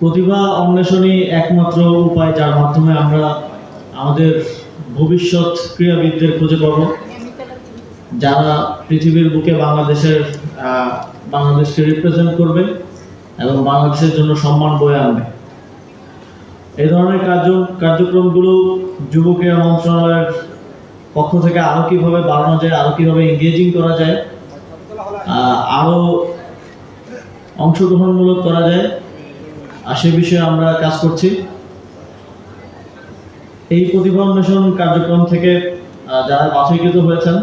প্রতিভা অন্বেষণই একমাত্র উপায় যার মাধ্যমে আমরা আমাদের ভবিষ্যৎ ক্রীড়াবিদদের খুঁজে পাব। যারা পৃথিবীর বুকে বাংলাদেশের বাংলাদেশকে রিপ্রেজেন্ট করবে এবং বাংলাদেশের জন্য সম্মান বয়ে আনবে। এই ধরনের কার্য, কার্যক্রমগুলো যুব ক্রীড়া মন্ত্রণালয়ের পক্ষ থেকে আরও কীভাবে বাড়ানো যায় আরও কীভাবে এঙ্গেজিং করা যায় আরও অংশগ্রহণমূলক করা যায় আর সে বিষয়ে আমরা কাজ করছি। এই প্রতিভা অন্বেষণ কার্যক্রম থেকে যারা বাছাইকৃত হয়েছেন,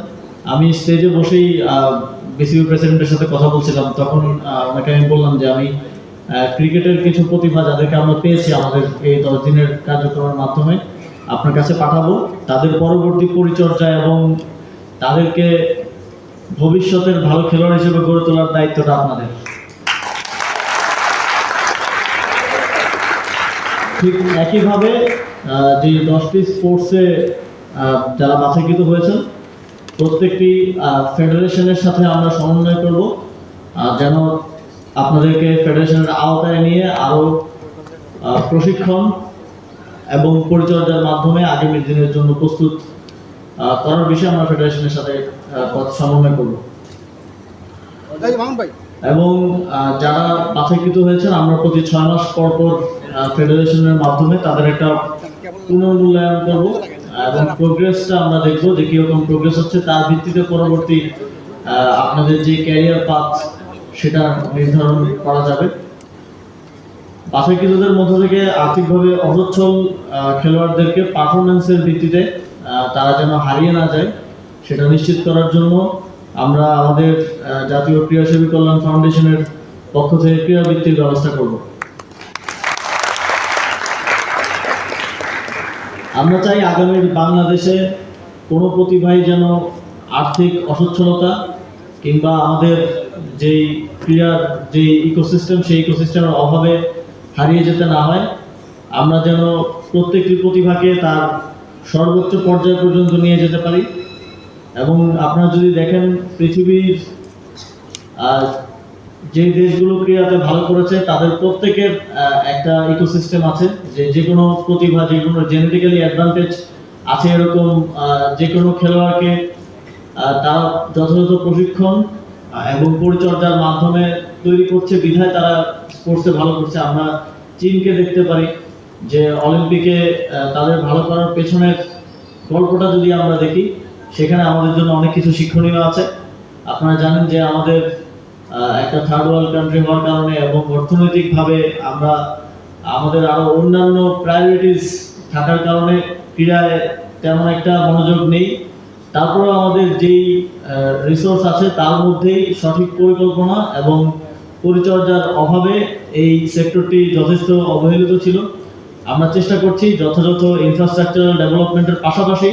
আমি স্টেজে বসেই বিসিবি প্রেসিডেন্টের সাথে কথা বলছিলাম। তখন ওনাকে আমি বললাম যে আমি ক্রিকেটের কিছু প্রতিভা যাদেরকে আমরা পেয়েছি আমাদের এই দশ দিনের কার্যক্রমের মাধ্যমে, আপনার কাছে পাঠাবো। তাদের পরবর্তী পরিচর্যা এবং তাদেরকে ভবিষ্যতের ভালো খেলোয়াড় হিসেবে গড়ে তোলার দায়িত্বটা আপনাদের। ঠিক একইভাবে যে দশটি স্পোর্টসে যারা বাছাইকৃত হয়েছেন, প্রত্যেকটি ফেডারেশনের সাথে আমরা সমন্বয় করব যেন আপনাদেরকে ফেডারেশনের আওতায় নিয়ে আরও প্রশিক্ষণ এবং পরিচর্যার মাধ্যমে আগামী দিনের জন্য প্রস্তুত করার বিষয়ে আমরা ফেডারেশনের সাথে সমন্বয় করব। ভাই এবং যারা বাছাইকৃত হয়েছেন, আমরা প্রতি ছয় মাস পর পর ফেডারেশনের মাধ্যমে তাদের একটা পুনর্মূল্যায়ন করব। এবং প্রোগ্রেসটা আমরা দেখব যে কীরকম প্রোগ্রেস হচ্ছে। তার ভিত্তিতে পরবর্তী আপনাদের যে ক্যারিয়ার পাথ সেটা নির্ধারণ করা যাবে। বাছাইকৃতদের মধ্য থেকে আর্থিকভাবে অসচ্ছল খেলোয়াড়দেরকে পারফরমেন্সের ভিত্তিতে তারা যেন হারিয়ে না যায়, সেটা নিশ্চিত করার জন্য আমরা আমাদের জাতীয় ক্রীড়াসেবী কল্যাণ ফাউন্ডেশনের পক্ষ থেকে ক্রীড়াবৃত্তির ব্যবস্থা করব। আমরা চাই আগামীর বাংলাদেশে কোনো প্রতিভাই যেন আর্থিক অসচ্ছলতা কিংবা আমাদের যেই ক্রীড়ার যে ইকোসিস্টেম, সেই ইকোসিস্টেমের অভাবে হারিয়ে যেতে না হয়। আমরা যেন প্রত্যেকটি প্রতিভাকে তার সর্বোচ্চ পর্যায় পর্যন্ত নিয়ে যেতে পারি। এবং আপনারা যদি দেখেন পৃথিবীর যে দেশগুলোকে ক্রীড়াতে ভালো করেছে, তাদের প্রত্যেকের একটা ইকোসিস্টেম আছে যে যে কোনো প্রতিভা যে কোনো জেনেটিক্যালি অ্যাডভান্টেজ আছে এরকম যে কোনো খেলোয়াড়কে তারা যথাযথ প্রশিক্ষণ এবং পরিচর্যার মাধ্যমে তৈরি করছে, বিধায় তারা স্পোর্টসে ভালো করছে। আমরা চীনকে দেখতে পারি যে অলিম্পিকে তাদের ভালো করার পেছনের গল্পটা যদি আমরা দেখি সেখানে আমাদের জন্য অনেক কিছু শিক্ষণীয় আছে। আপনারা জানেন যে আমাদের একটা থার্ড ওয়ার্ল্ড কান্ট্রি হওয়ার কারণে এবং অর্থনৈতিকভাবে আমরা, আমাদের আরও অন্যান্য প্রায়োরিটিস থাকার কারণে ক্রীড়ায় তেমন একটা মনোযোগ নেই। তারপরে আমাদের যেই রিসোর্স আছে তার মধ্যেই সঠিক পরিকল্পনা এবং পরিচর্যার অভাবে এই সেক্টরটি যথেষ্ট অবহেলিত ছিল। আমরা চেষ্টা করছি যথাযথ ইনফ্রাস্ট্রাকচারাল ডেভেলপমেন্টের পাশাপাশি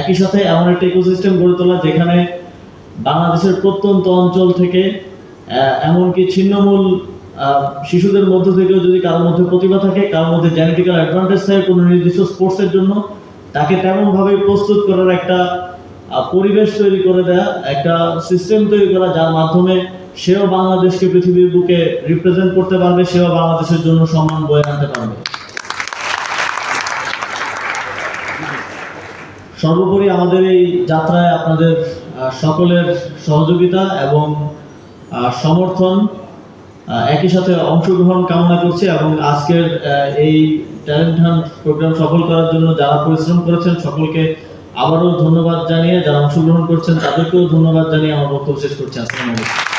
একই সাথে এমন একটা ইকোসিস্টেম গড়ে তোলা যেখানে বাংলাদেশের প্রত্যন্ত অঞ্চল থেকে এমনকি ছিন্নমূল শিশুদের মধ্য থেকেও যদি কারোর মধ্যে প্রতিভা থাকে, কারোর মধ্যে জেনেটিক্যাল অ্যাডভান্টেজ থাকে কোনো নির্দিষ্ট স্পোর্টসের জন্য, তাকে তেমনভাবে প্রস্তুত করার একটা পরিবেশ তৈরি করে দেয়া, একটা সিস্টেম তৈরি করা, যার মাধ্যমে সেও বাংলাদেশকে পৃথিবীর বুকে রিপ্রেজেন্ট করতে পারবে, সেও বাংলাদেশের জন্য সম্মান বয়ে আনতে পারবে। সর্বোপরি আমাদের এই যাত্রায় আপনাদের সকলের সহযোগিতা এবং সমর্থন একই সাথে অংশগ্রহণ কামনা করছি এবং আজকের এই ট্যালেন্ট হান্ট প্রোগ্রাম সফল করার জন্য যারা পরিশ্রম করেছেন সকলকে আবারও ধন্যবাদ জানিয়ে, যারা অংশগ্রহণ করছেন তাদেরকেও ধন্যবাদ জানিয়ে আমার বক্তব্য শেষ করছি। আসসালামু আলাইকুম।